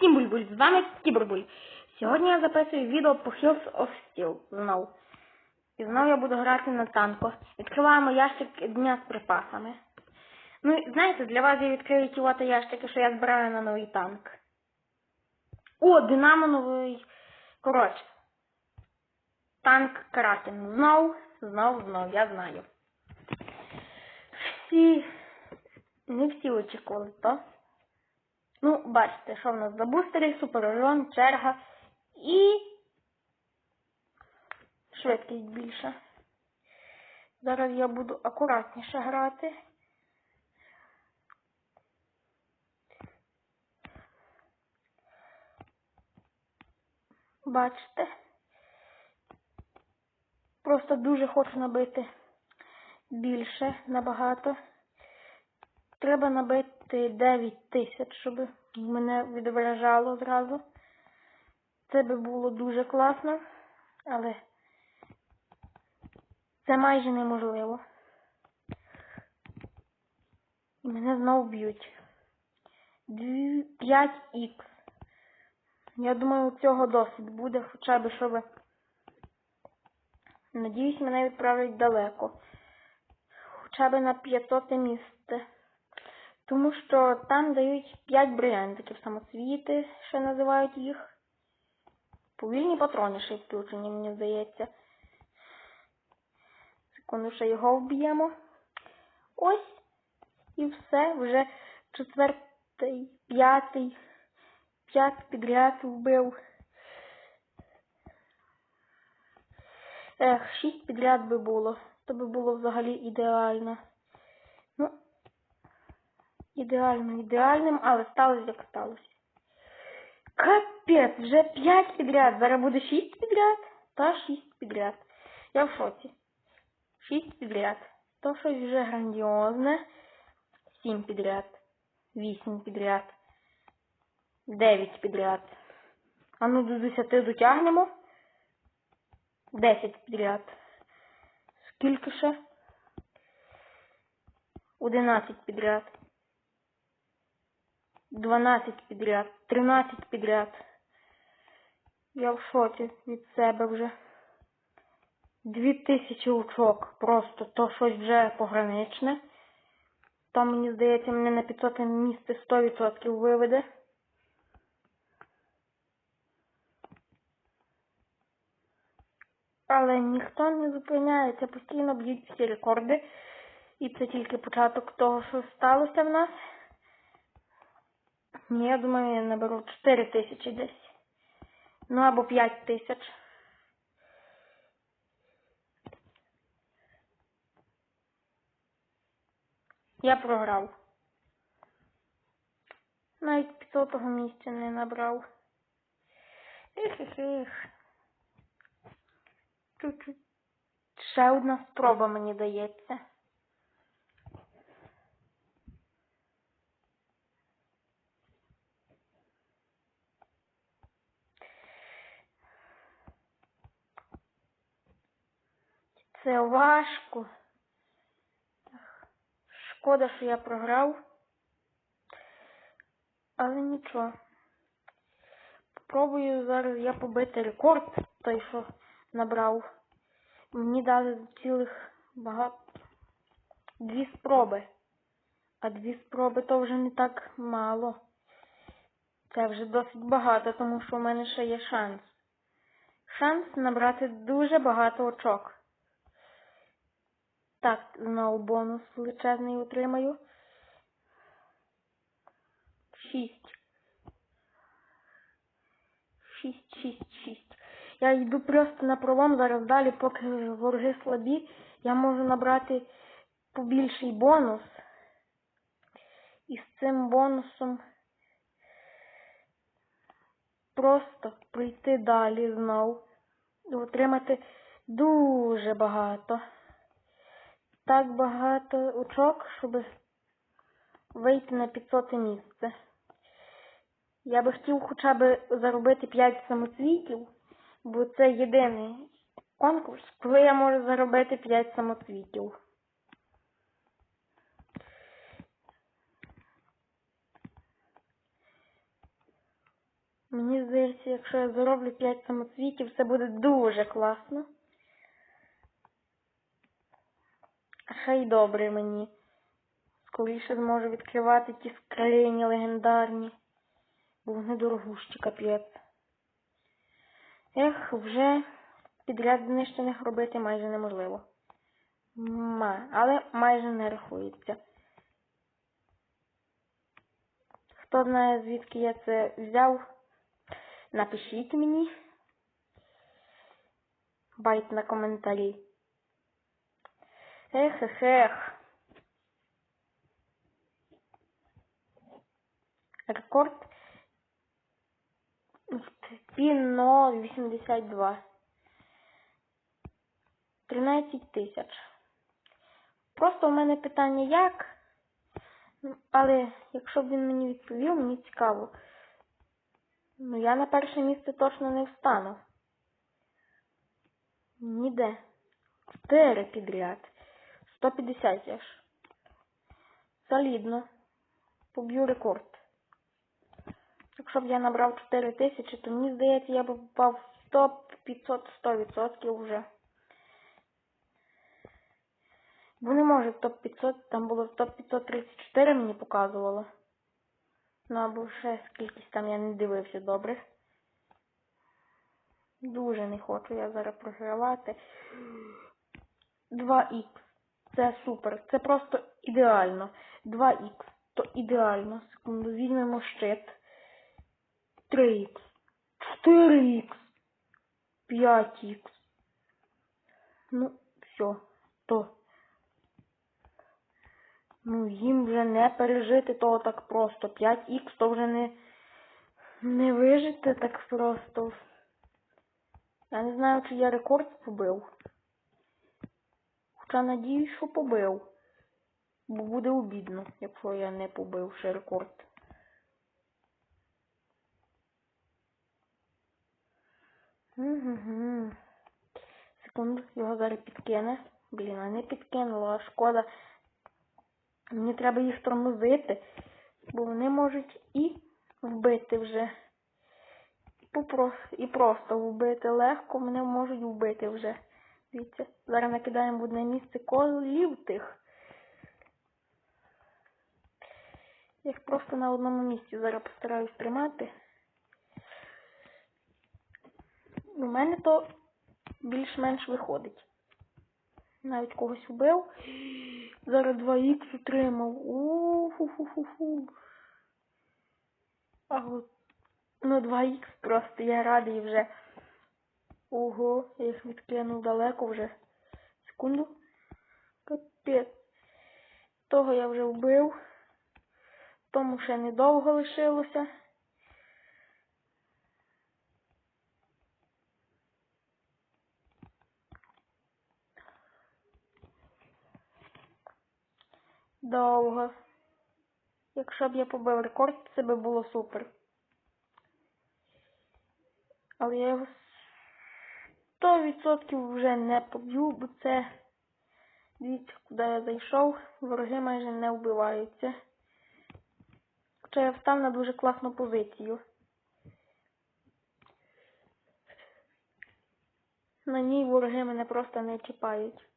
Всім бульбуль, з вами Кібербуль. Сьогодні я записую відео по Hills of Steel знов. І знов я буду грати на танку. Відкриваємо ящик дня з припасами. Ну, знаєте, для вас я відкрию ті ящики, що я збираю на новий танк. О, Динамо новий. Коротше. Танк Кракен. Знов, знов, знов, я знаю. Всі. Не всі очікували то. Ну, бачите, що в нас за бустери, суперорон, черга і швидкість більша. Зараз я буду акуратніше грати. Бачите? Просто дуже хочу набити більше набагато. Треба набити 9 тисяч, щоб мене відображало зразу. Це би було дуже класно, але це майже неможливо. І мене знову б'ють. 5х. Я думаю, цього досить буде, хоча б щоб. Надіюсь, мене відправлять далеко. Хоча б на 500 місце. Тому що там дають 5 брилянтиків самоцвіти, ще називають їх. Повільні патрони ще включені, мені здається. Секунду, ще його вб'ємо. Ось. І все. Вже четвертий, п'ятий, п'ять підряд вбив. Ех, шість підряд би було. То би було взагалі ідеально. Ідеально ідеальним, але сталося як сталося. Капець, вже 5 підряд. Зараз буде 6 підряд та 6 підряд. Я в шоці. 6 підряд. То щось вже грандіозне. 7 підряд. 8 підряд. 9 підряд. А ну до 10 дотягнемо. 10 підряд. Скільки ще? 11 підряд. 12 підряд, 13 підряд. Я в шоці від себе вже. Дві тисячі очок. Просто то щось вже пограничне. То, мені здається, мене на 500 місце 100% виведе. Але ніхто не зупиняється, постійно б'ють всі рекорди. І це тільки початок того, що сталося в нас. Ні, я думаю, я наберу 4 тисячі десь. Ну або 5 тисяч. Я програв. Навіть 500 місця не набрав. Ех-ех-ех. Ще одна спроба мені дається. Це важко. Шкода, що я програв. Але нічого. Попробую зараз я побити рекорд, той, що набрав. Мені дали цілих багато. Дві спроби. А дві спроби то вже не так мало. Це вже досить багато, тому що в мене ще є шанс. Шанс набрати дуже багато очок. Так, знову бонус величезний отримаю. Шість. Шість, шість, шість. Я йду просто на пролом зараз далі, поки вороги слабі. Я можу набрати побільший бонус. І з цим бонусом просто прийти далі знов. І отримати дуже багато так багато очок, щоб вийти на 500 місце. Я би хотів хоча б заробити 5 самоцвітів, бо це єдиний конкурс, коли я можу заробити 5 самоцвітів. Мені здається, якщо я зароблю 5 самоцвітів, це буде дуже класно. А ще добре мені. Скоріше зможу відкривати ті скрині легендарні. Бо вони дорогущі, капець. Ех, вже підряд знищених робити майже неможливо. Ма, але майже не рахується. Хто знає, звідки я це взяв, напишіть мені. Байт на коментарі. Ех, ех, ех. Рекорд Піно 82. 13 тисяч. Просто у мене питання як, але якщо б він мені відповів, мені цікаво. Ну я на перше місце точно не встану. Ніде. Чотири підряд. 150 я ж. Солідно. Поб'ю рекорд. Якщо б я набрав 4 тисячі, то мені здається, я б попав в топ 500 100% вже. Бо не може в топ 500, там було в топ 534 мені показувало. Ну або ще скількись там я не дивився добре. Дуже не хочу я зараз програвати. 2х. Це супер. Це просто ідеально. 2х. То ідеально. Секунду, візьмемо щит. 3х. 4х. 5х. Ну, все. То. Ну, їм вже не пережити того так просто. 5х то вже не, не вижити так просто. Я не знаю, чи я рекорд побив. Хоча надіюсь, що побив. Бо буде обідно, якщо я не побив ще рекорд. Секунду, його зараз підкине. Блін, а не підкинуло, а шкода. Мені треба їх тормозити, бо вони можуть і вбити вже. І просто вбити легко, мене можуть вбити вже. Дивіться, зараз накидаємо в одне місце колів тих. Я їх просто на одному місці зараз постараюсь тримати. У мене то більш-менш виходить. Навіть когось вбив. Зараз 2х отримав. У-ху-ху-ху-ху. А от ну 2х просто я радий вже. Ого, я їх відкинув далеко вже. Секунду. Капець. Того я вже вбив. Тому ще недовго лишилося. Довго. Якщо б я побив рекорд, це би було супер. Але я його 100% вже не поб'ю, бо це... Дивіться, куди я зайшов, вороги майже не вбиваються. Хоча я встав на дуже класну позицію. На ній вороги мене просто не чіпають.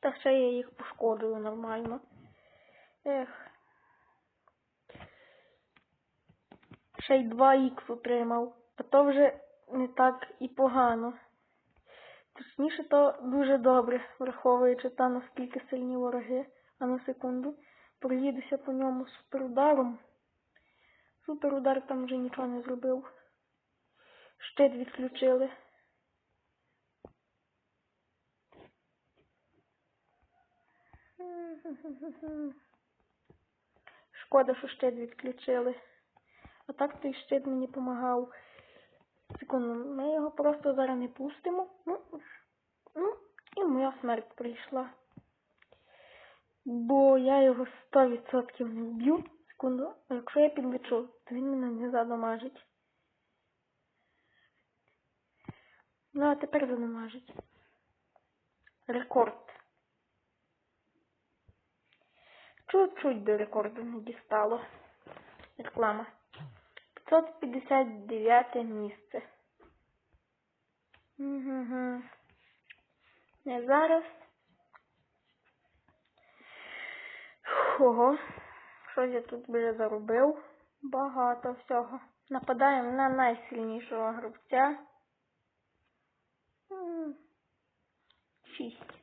Та ще я їх пошкоджую нормально. Ех. Ще й 2х отримав. А то вже не так і погано. Точніше, то дуже добре, враховуючи та наскільки сильні вороги. А на секунду проїдуся по ньому суперударом. Суперудар там вже нічого не зробив. Щит відключили. Шкода, що щит відключили. А так той щит мені допомагав. Секунду, ми його просто зараз не пустимо. Ну, ну, і моя смерть прийшла. Бо я його 100% не вб'ю. Секунду, а якщо я підлечу, то він мене не задамажить. Ну, а тепер задамажить. Рекорд. чуть-чуть до рекорду не дістало. Реклама. 559 місце. Угу. Не зараз. Ого. Щось я тут вже заробив. Багато всього. Нападаємо на найсильнішого гравця. М, Шість.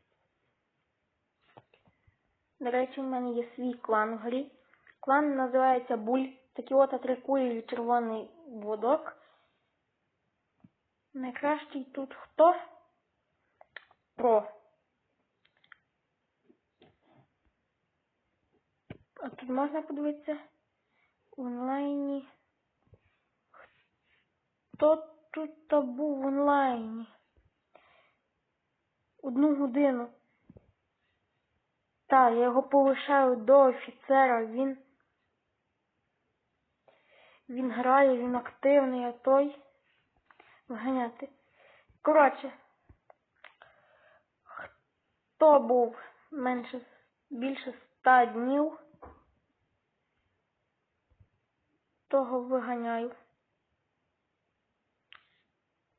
До речі, в мене є свій клан в грі. Клан називається Буль. Такі от атакує і червоний водок. Найкращий тут хто? Про. А тут можна подивитися в онлайні. Хто тут то був в онлайні? Одну годину. Так, я його повишаю до офіцера, він. Він грає, він активний, а той вганяти. Коротше, хто був менше більше ста днів, того виганяю.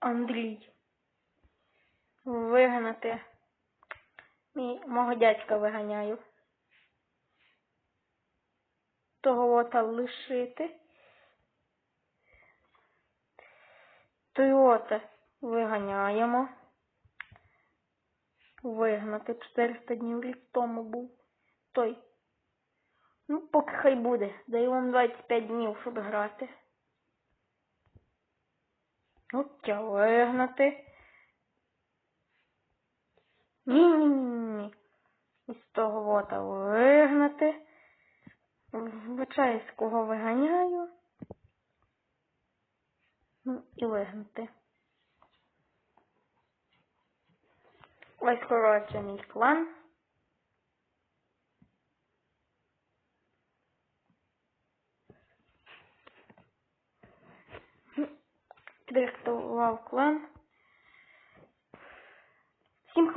Андрій. Вигнати. Мій, мого дядька виганяю. Того ота лишити. Тойота виганяємо. Вигнати 400 днів рік тому був той. Ну, поки хай буде. Даю вам 25 днів, щоб грати. Оття вигнати. Ні-ні-ні. Із того вота вигнати. Вибачаюсь, кого виганяю. Ну і вигнути. Ось коротше мій план. Директував клан. Всім